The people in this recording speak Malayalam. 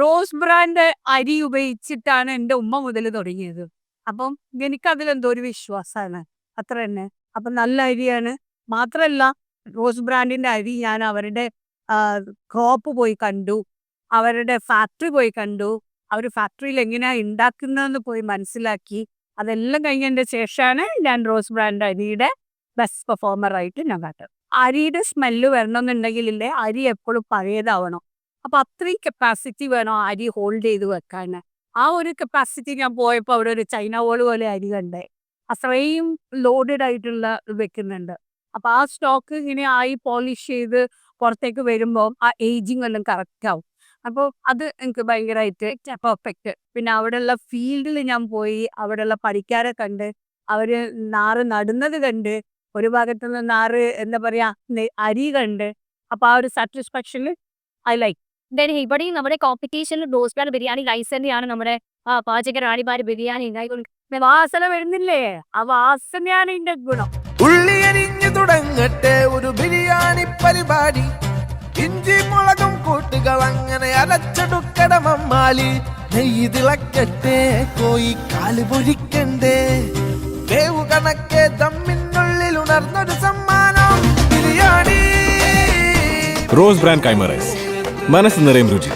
റോസ് ബ്രാൻഡ് അരി ഉപയോഗിച്ചിട്ടാണ് എന്റെ ഉമ്മ മുതൽ തുടങ്ങിയത്. അപ്പം എനിക്കതിലെന്തോ ഒരു വിശ്വാസമാണ് അത്ര തന്നെ. അപ്പം നല്ല അരിയാണ്. മാത്രമല്ല റോസ് ബ്രാൻഡിന്റെ അരി ഞാൻ അവരുടെ ക്രോപ്പ് പോയി കണ്ടു. അവരുടെ ഫാക്ടറി പോയി കണ്ടു. അവർ ഫാക്ടറിയിൽ എങ്ങനെയാണ് ഉണ്ടാക്കുന്നതെന്ന് പോയി മനസ്സിലാക്കി. അതെല്ലാം കഴിഞ്ഞതിന്റെ ശേഷമാണ് ഞാൻ റോസ് ബ്രാൻഡ് അരിയുടെ ബെസ്റ്റ് പെർഫോമർ ആയിട്ട് ഞാൻ കണ്ടത്. അരിയുടെ സ്മെല്ല് വരണമെന്നുണ്ടെങ്കിലില്ലേ അരി എപ്പോഴും പഴയതാവണം. അപ്പൊ അത്രയും കപ്പാസിറ്റി വേണം അരി ഹോൾഡ് ചെയ്ത് വെക്കാൻ ആ ഒരു കപ്പാസിറ്റി ഞാൻ പോയപ്പോൾ അവിടെ ഒരു ചൈന വോൾ പോലെ അരി കണ്ടേ. അത്രയും ലോഡഡ് ആയിട്ടുള്ള വെക്കുന്നുണ്ട്. അപ്പൊ ആ സ്റ്റോക്ക് ഇങ്ങനെ ആയി പോളിഷ് ചെയ്ത് പുറത്തേക്ക് വരുമ്പോൾ ആ ഏജിങ് എല്ലാം കറക്റ്റ് ആവും. അപ്പോൾ അത് എനിക്ക് ഭയങ്കരമായിട്ട് പെർഫെക്റ്റ് പിന്നെ അവിടെയുള്ള ഫീൽഡിൽ ഞാൻ പോയി അവിടെയുള്ള പണിക്കാരെ കണ്ട് അവർ നാറ് നടുന്നത് കണ്ട് ഒരു ഭാഗത്തുനിന്ന് നാറ് എന്താ പറയാ അരി കണ്ട് അപ്പൊ ആ ഒരു സാറ്റിസ്ഫാക്ഷനിൽ ഐ ലൈക്ക് ദെൻ ഇവിടെയും നമ്മുടെ കോമ്പറ്റീഷനിൽ റോസ് ബ്രാൻഡ് ബിരിയാണി റൈസ് തന്നെയാണ് നമ്മുടെ ആ, പാചക റാണിമാര് ബിരിയാണി ഉണ്ടായിക്കൊണ്ട് വാസന വരുന്നില്ലേ? ആ വാസനയാണ് ഇതിന്റെ ഗുണം. ഉള്ളി അരിഞ്ഞു തുടങ്ങട്ടെ ഒരു ബിരിയാണി പരിപാടി. ഇഞ്ചി മുളകും കൂട്ടുകൾ അങ്ങനെ അരച്ചെടുക്കട മമ്മാലി. നെയ്യ് തിളക്കട്ടെ കോയി കാൽ പൊഴിക്കണ്ടേ. വേവ് കണക്കെ തമ്മിനുള്ളിൽ ഉണർന്നൊരു സമ്മാനം. Biryani. Rose brand kaima rice മനസ്സ് നിറയും രുചി.